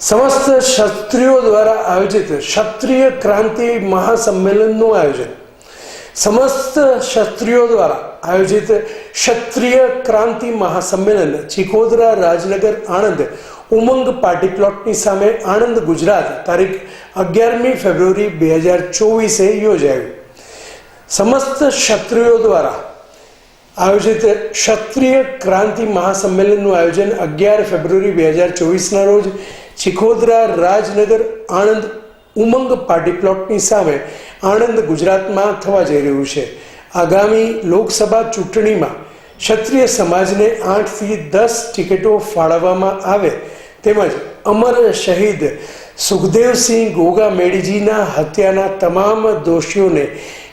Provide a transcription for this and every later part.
સમસ્ત ક્ષત્રિયો દ્વારા આયોજિત ક્ષત્રિય ક્રાંતિ મહાસંમેલનનું આયોજન. સમસ્ત ક્ષત્રિયો દ્વારા આયોજિત ક્ષત્રિય ક્રાંતિ મહાસંમેલન ચિકોદરા, રાજનગર, આણંદ, ઉમંગ પાર્ટી પ્લોટની સામે આણંદ, ગુજરાત, તારીખ અગિયારમી ફેબ્રુઆરી બે હજાર ચોવીસે યોજાયું. સમસ્ત ક્ષત્રિયો દ્વારા આયોજિત ક્ષત્રિય ક્રાંતિ મહાસંમેલનનું આયોજન અગિયાર ફેબ્રુઆરી બે હજાર ચોવીસના રોજ ચિખોદરા રાજનગર આણંદ ઉમંગ પાર્ટી પ્લોટની સામે આણંદ ગુજરાતમાં થવા જઈ રહ્યું છે. આગામી લોકસભા ચૂંટણીમાં ક્ષત્રિય સમાજને આઠથી દસ ટિકિટો ફાળવવામાં આવે તેમજ અમર શહીદ સુખદેવસિંહ ગોગા મેડીજીના હત્યાના તમામ દોષીઓને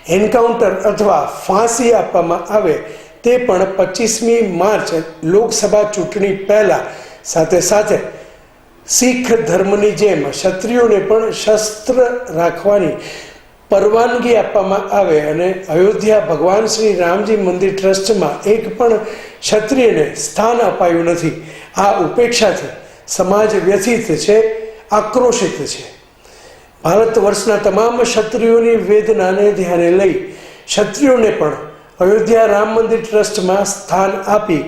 એન્કાઉન્ટર અથવા ફાંસી આપવામાં આવે તે પણ પચીસમી માર્ચ લોકસભા ચૂંટણી પહેલા સાથે સાથે શીખ ધર્મની જેમ ક્ષત્રિયોને પણ શસ્ત્ર રાખવાની પરવાનગી આપવામાં આવે અને અયોધ્યા ભગવાન શ્રી રામજી મંદિર ટ્રસ્ટમાં એક પણ ક્ષત્રિયને સ્થાન અપાયું નથી. આ ઉપેક્ષાથી સમાજ વ્યથિત છે, આક્રોશિત છે. ભારત વર્ષના તમામ ક્ષત્રિયોની વેદનાને ધ્યાને લઈ ક્ષત્રિયોને પણ અયોધ્યા રામ મંદિર ટ્રસ્ટમાં સ્થાન આપી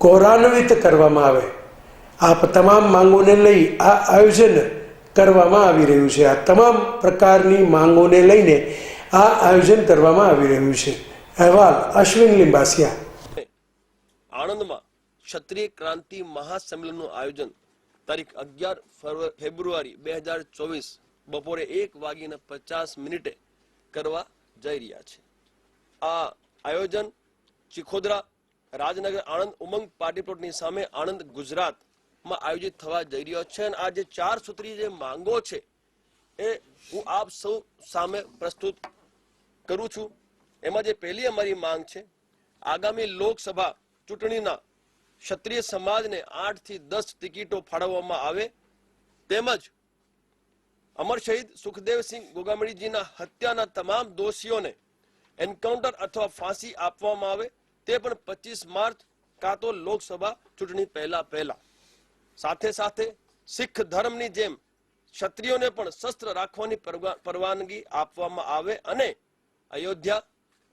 ગૌરવાન્વિત કરવામાં આવે. આપ તમામ માંગોને લઈ આ આયોજન કરવામાં આવી રહ્યું છે. આ તમામ પ્રકારની માંગોને લઈને આ આયોજન કરવામાં આવી રહ્યું છે. અહેવાલ અશ્વિન લિંબાસિયા. આણંદમાં ક્ષત્રિય ક્રાંતિ મહાસંમેલનનું આયોજન તારીખ અગિયાર ફેબ્રુઆરી બે હજાર ચોવીસ બપોરે એક વાગીને પચાસ મિનિટે કરવા જઈ રહ્યા છે. આ આયોજન ચિખોદરા, રાજનગર, આણંદ ઉમંગ પાર્ટી પ્લોટની સામે આણંદ ગુજરાતમાં આયોજિત થવા જઈ રહ્યો છે અને આ જે ચાર સૂત્રી જે માંગો છે એ હું આપ સૌ સામે પ્રસ્તુત કરું છું. એમાં જે પહેલી અમારી માંગ છે, આગામી લોકસભા ચૂંટણીના ક્ષત્રિય સમાજને આઠથી દસ ટિકિટો ફાળવવામાં આવે. તેમજ અમર શહીદ સુખદેવસિંહ ગોગામણીજીના હત્યાના તમામ દોષીઓને એન્કાઉન્ટર અથવા ફાંસી આપવામાં આવે તે પણ પચીસ માર્ચ કાં તો લોકસભા ચૂંટણી પહેલા પહેલા. સાથે સાથે શીખ ધર્મની જેમ ક્ષત્રિયોને પણ શસ્ત્ર રાખવાની પરવા- પરવાનગી આપવામાં આવે અને અયોધ્યા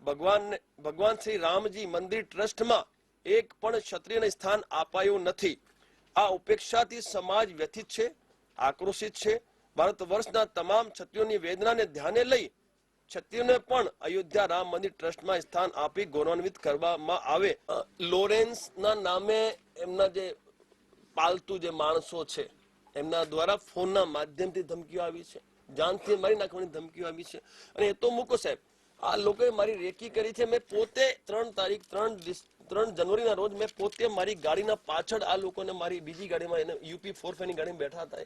ભગવાન ભગવાન શ્રી રામજી મંદિર ટ્રસ્ટમાં એક પણ ક્ષત્રિયને સ્થાન અપાયું નથી. આ ઉપેક્ષાથી સમાજ વ્યથિત છે, આક્રોશિત છે. ભારત વર્ષના તમામ ક્ષત્રિયોની વેદનાને ધ્યાને લઈ ક્ષત્રિયોને પણ અયોધ્યા રામ મંદિર ટ્રસ્ટમાં સ્થાન આપી ગૌરવાન્વિત કરવામાં આવે. લોરેન્સના નામે એમના જે પાલતુ જે માણસો છે, એમના દ્વારા ફોનના માધ્યમથી ધમકીઓ આવી છે. જાનથી મારી નાખવાની ધમકીઓ આવી છે. અને એ તો મૂકો સાહેબ આ લોકોએ મારી રેકી કરી છે. મેં પોતે ત્રણ તારીખ, ત્રણ ત્રણ જનવરીના રોજ મેં પોતે મારી ગાડીના પાછળ આ લોકોને મારી બીજી ગાડીમાં એને યુપી ફોર ફાઈવની ગાડીમાં બેઠા હતા.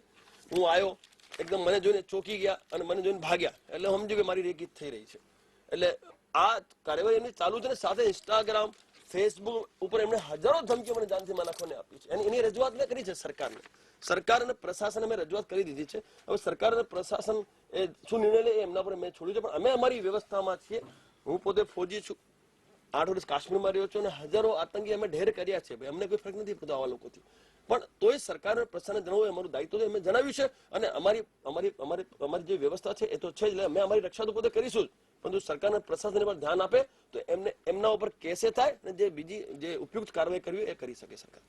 હું આવ્યો. એકદમ મને જોઈને ચોકી ગયા અને મને જોઈને ભાગ્યા. એટલે સમજ્યું કે મારી રેકી થઈ રહી છે. એટલે આ કાર્યવાહી એમની ચાલુ છે ને સાથે ઇન્સ્ટાગ્રામ ફેસબુક ઉપર એમણે હજારો ધમકીઓ મને જાનથી માં નાખવાની આપી છે. એની એની રજૂઆત મેં કરી છે સરકારને. સરકાર અને પ્રશાસને મેં રજૂઆત કરી દીધી છે. હવે સરકાર અને પ્રશાસન એ શું નિર્ણય લે એમના પર મેં છોડ્યું છે. પણ અમે અમારી વ્યવસ્થામાં છીએ. હું પોતે ફોજી છું. આઠ વર્ષ કાશ્મીરમાં રહ્યો છું અને હજારો આતંકી અમે ઢેર કર્યા છે. ભાઈ, અમને કોઈ ફરક નથી પડતો આવા લોકોથી. પણ તોય સરકાર અને પ્રશાસને જણાવવું અમારું દાયિત્વ છે. અમે જણાવ્યું છે અને અમારી અમારી અમારી અમારી જે વ્યવસ્થા છે એ તો છે જ. એટલે અમે અમારી રક્ષા તો પોતે કરીશું જ. પરંતુ સરકાર અને પ્રશાસન પર ધ્યાન આપે તો એમને, એમના ઉપર કેસે થાય અને જે બીજી જે ઉપયુક્ત કાર્યવાહી કરવી એ કરી શકે સરકાર.